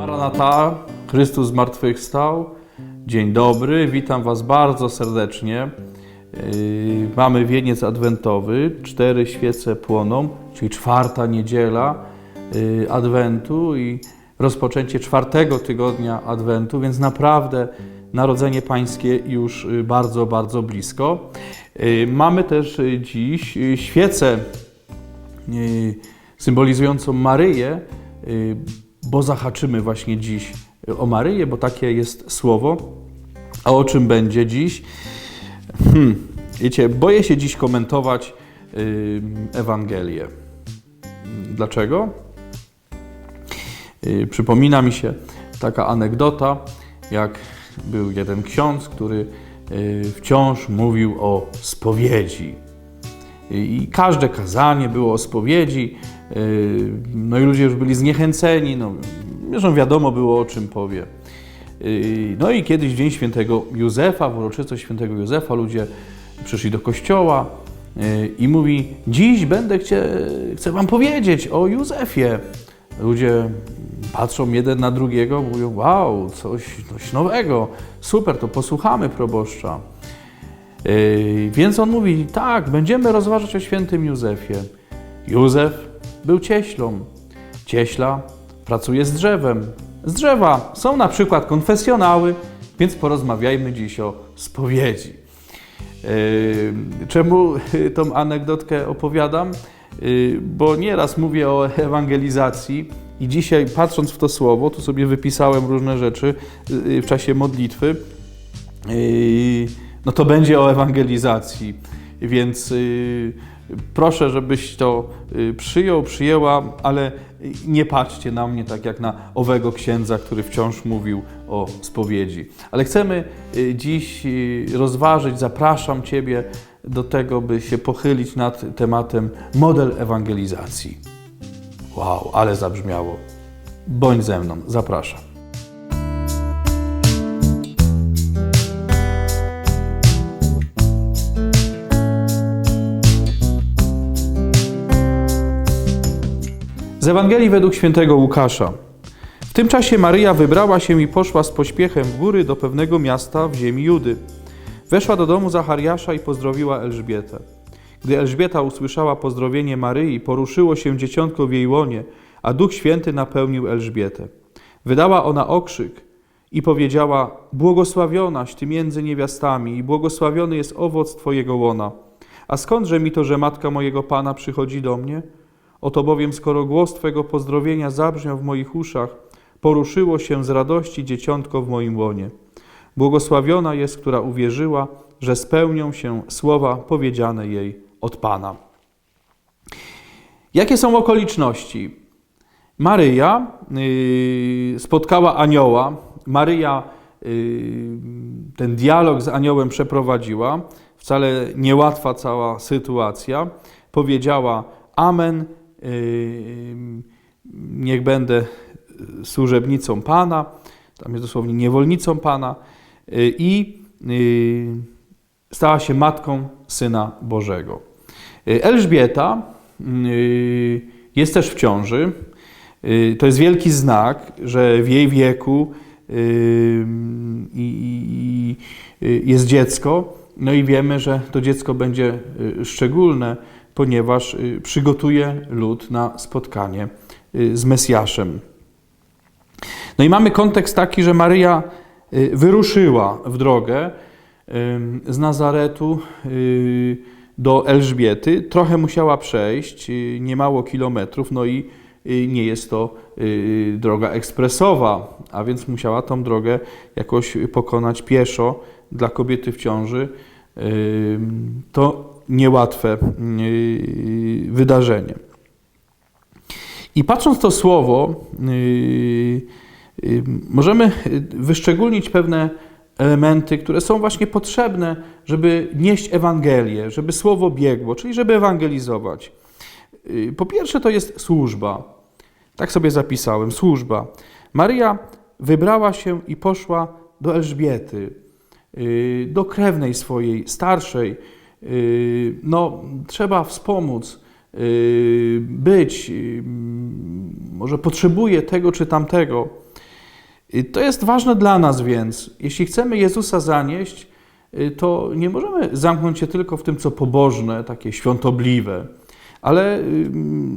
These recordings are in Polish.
Maranata, Chrystus zmartwychwstał. Dzień dobry, witam Was bardzo serdecznie. Yy, Mamy wieniec adwentowy, cztery świece płoną, czyli czwarta niedziela yy, adwentu i rozpoczęcie czwartego tygodnia adwentu, więc naprawdę Narodzenie Pańskie już yy, bardzo, bardzo blisko. Mamy też dziś świecę symbolizującą Maryję, bo zahaczymy właśnie dziś o Maryję, bo takie jest słowo. A o czym będzie dziś? Hmm, wiecie, boję się dziś komentować yy, Ewangelię. Dlaczego? Yy, przypomina mi się taka anegdota, jak był jeden ksiądz, który yy, wciąż mówił o spowiedzi. I każde kazanie było o spowiedzi, no i ludzie już byli zniechęceni, no, zresztą wiadomo było o czym powie. Yy, No i kiedyś dzień świętego Józefa, w uroczystość świętego Józefa, ludzie przyszli do kościoła yy, i mówi, dziś będę chcie, chcę wam powiedzieć o Józefie. Ludzie patrzą jeden na drugiego, mówią, wow, coś, coś nowego, super, to posłuchamy proboszcza. Yy, Więc on mówi, tak, będziemy rozważać o świętym Józefie. Józef był cieślą. Cieśla pracuje z drzewem. Z drzewa są na przykład konfesjonały, więc porozmawiajmy dziś o spowiedzi. Yy, Czemu tą anegdotkę opowiadam? Yy, Bo nieraz mówię o ewangelizacji i dzisiaj patrząc w to słowo, tu sobie wypisałem różne rzeczy yy, w czasie modlitwy, no to będzie o ewangelizacji. Więc proszę, żebyś to yy, przyjął, przyjęła, ale nie patrzcie na mnie tak jak na owego księdza, który wciąż mówił o spowiedzi. Ale chcemy yy, dziś yy, rozważyć, zapraszam Ciebie do tego, by się pochylić nad tematem model ewangelizacji. Wow, ale zabrzmiało. Bądź ze mną, zapraszam. Z Ewangelii według świętego Łukasza. W tym czasie Maryja wybrała się i poszła z pośpiechem w góry do pewnego miasta w ziemi Judy. Weszła do domu Zachariasza i pozdrowiła Elżbietę. Gdy Elżbieta usłyszała pozdrowienie Maryi, poruszyło się dzieciątko w jej łonie, a Duch Święty napełnił Elżbietę. Wydała ona okrzyk i powiedziała: Błogosławionaś ty między niewiastami, i błogosławiony jest owoc twojego łona. A skądże mi to, że matka mojego pana przychodzi do mnie? Oto bowiem, skoro głos Twego pozdrowienia zabrzmiał w moich uszach, poruszyło się z radości dzieciątko w moim łonie. Błogosławiona jest, która uwierzyła, że spełnią się słowa powiedziane jej od Pana. Jakie są okoliczności? Maryja yy, spotkała anioła. Maryja yy, ten dialog z aniołem przeprowadziła. Wcale niełatwa cała sytuacja. Powiedziała Amen, niech będę służebnicą Pana, tam jest dosłownie niewolnicą Pana yy, i yy, stała się matką Syna Bożego. Elżbieta jest też w ciąży. To jest wielki znak, że w jej wieku jest dziecko, no i wiemy, że to dziecko będzie szczególne, ponieważ przygotuje lud na spotkanie z Mesjaszem. No i mamy kontekst taki, że Maryja wyruszyła w drogę z Nazaretu do Elżbiety. Trochę musiała przejść, niemało kilometrów, no i nie jest to droga ekspresowa, a więc musiała tą drogę jakoś pokonać pieszo dla kobiety w ciąży. To niełatwe wydarzenie. I patrząc to słowo, możemy wyszczególnić pewne elementy, które są właśnie potrzebne, żeby nieść Ewangelię, żeby słowo biegło, czyli żeby ewangelizować. Po pierwsze, to jest służba. Tak sobie zapisałem, służba. Maryja wybrała się i poszła do Elżbiety, do krewnej swojej, starszej, no, trzeba wspomóc, być, może potrzebuje tego czy tamtego. To jest ważne dla nas więc. Jeśli chcemy Jezusa zanieść, to nie możemy zamknąć się tylko w tym, co pobożne, takie świątobliwe, ale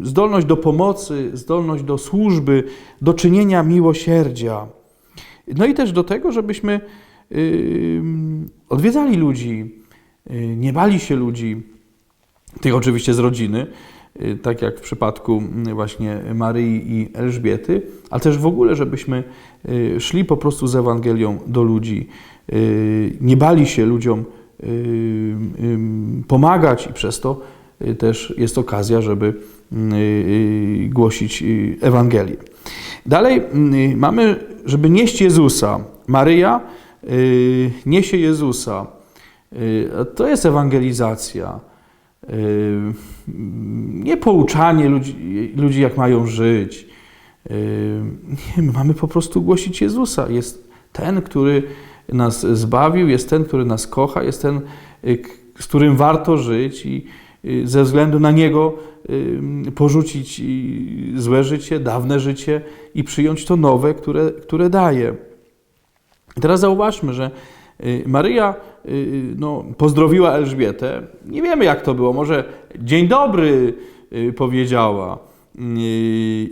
zdolność do pomocy, zdolność do służby, do czynienia miłosierdzia. No i też do tego, żebyśmy odwiedzali ludzi, nie bali się ludzi, tych oczywiście z rodziny, y, tak jak w przypadku mm, właśnie Maryi i Elżbiety, ale też w ogóle, żebyśmy y, szli po prostu z Ewangelią do ludzi, y, nie bali się ludziom y, y, pomagać i przez to y, też jest okazja, żeby y, y, głosić y, Ewangelię. Dalej y, mamy, żeby nieść Jezusa. Maryja y, niesie Jezusa. Y, To jest ewangelizacja. Y, Nie pouczanie ludzi, ludzi, jak mają żyć. Y, Nie, my mamy po prostu głosić Jezusa. Jest ten, który nas zbawił, jest ten, który nas kocha, jest ten, z którym warto żyć i ze względu na Niego porzucić złe życie, dawne życie i przyjąć to nowe, które, które daje. Teraz zauważmy, że Maryja no, pozdrowiła Elżbietę. Nie wiemy, jak to było. Może dzień dobry y, powiedziała. Y,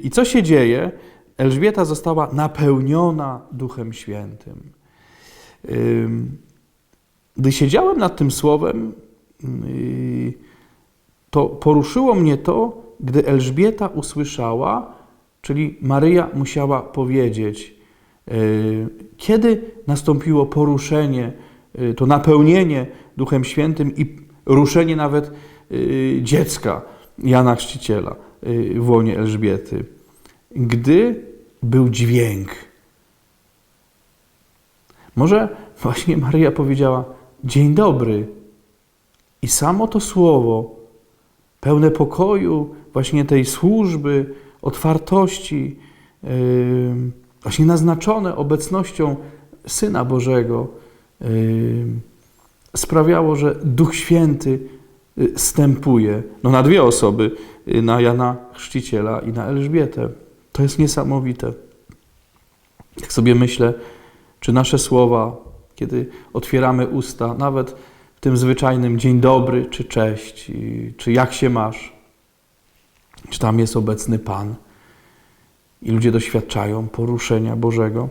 I co się dzieje? Elżbieta została napełniona Duchem Świętym. Ym, Gdy siedziałem nad tym słowem, y, to poruszyło mnie to, gdy Elżbieta usłyszała, czyli Maryja musiała powiedzieć, y, kiedy nastąpiło poruszenie, y, to napełnienie Duchem Świętym i ruszenie nawet y, dziecka Jana Chrzciciela y, w łonie Elżbiety. Gdy był dźwięk. Może właśnie Maryja powiedziała: Dzień dobry. I samo to słowo, pełne pokoju, właśnie tej służby, otwartości, właśnie naznaczone obecnością Syna Bożego, sprawiało, że Duch Święty yy, stępuje no, na dwie osoby, yy, na Jana Chrzciciela i na Elżbietę. To jest niesamowite. Jak sobie myślę, czy nasze słowa, kiedy otwieramy usta, nawet w tym zwyczajnym dzień dobry, czy cześć, czy jak się masz, czy tam jest obecny Pan i ludzie doświadczają poruszenia Bożego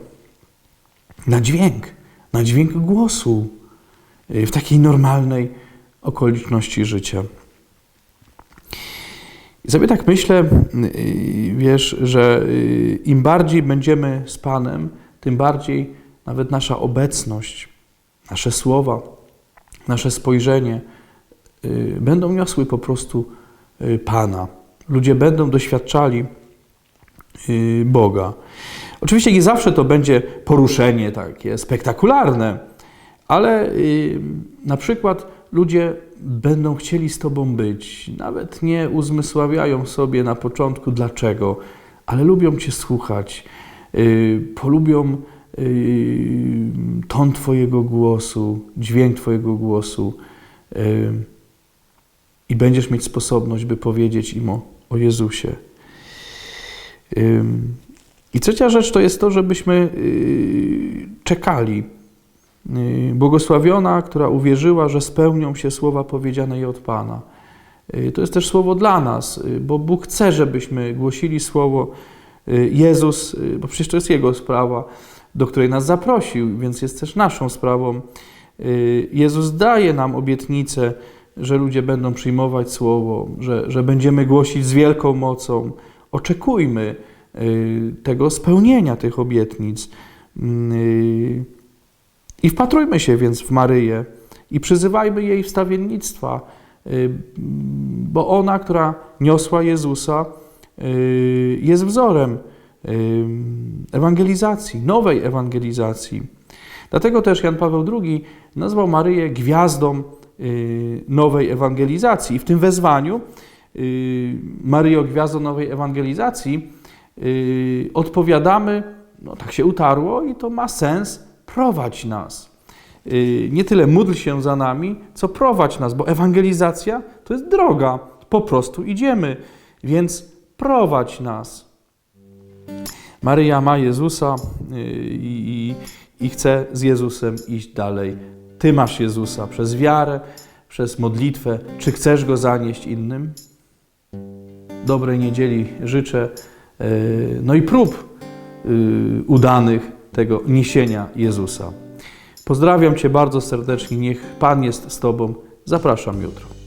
na dźwięk, na dźwięk głosu y, w takiej normalnej okoliczności życia. I sobie tak myślę, y, wiesz, że y, im bardziej będziemy z Panem, tym bardziej nawet nasza obecność, nasze słowa, nasze spojrzenie y, będą niosły po prostu y, Pana. Ludzie będą doświadczali y, Boga. Oczywiście nie zawsze to będzie poruszenie takie spektakularne, ale y, na przykład ludzie będą chcieli z Tobą być, nawet nie uzmysławiają sobie na początku dlaczego, ale lubią Cię słuchać, y, polubią y, ton Twojego głosu, dźwięk Twojego głosu i będziesz mieć sposobność, by powiedzieć im o, o Jezusie. I trzecia rzecz to jest to, żebyśmy y, czekali. Y, Błogosławiona, która uwierzyła, że spełnią się słowa powiedziane jej od Pana. Y, To jest też słowo dla nas, bo Bóg chce, żebyśmy głosili słowo Jezus, bo przecież to jest Jego sprawa, do której nas zaprosił, więc jest też naszą sprawą. Jezus daje nam obietnicę, że ludzie będą przyjmować słowo, że, że będziemy głosić z wielką mocą. Oczekujmy tego spełnienia tych obietnic. Y, I wpatrujmy się więc w Maryję i przyzywajmy jej wstawiennictwa, y, bo ona, która niosła Jezusa, y, jest wzorem y, ewangelizacji, nowej ewangelizacji. Dlatego też Jan Paweł II nazwał Maryję gwiazdą y, nowej ewangelizacji. I w tym wezwaniu y, Maryjo, gwiazdo nowej ewangelizacji, y, odpowiadamy, no tak się utarło i to ma sens, prowadź nas. Y, Nie tyle módl się za nami, co prowadź nas, bo ewangelizacja to jest droga, po prostu idziemy, więc prowadź nas. Maryja ma Jezusa y, i, i, i chce z Jezusem iść dalej. Ty masz Jezusa przez wiarę, przez modlitwę. Czy chcesz go zanieść innym? Dobrej niedzieli życzę. Y, No i prób y, udanych tego niesienia Jezusa. Pozdrawiam Cię bardzo serdecznie. Niech Pan jest z Tobą. Zapraszam jutro.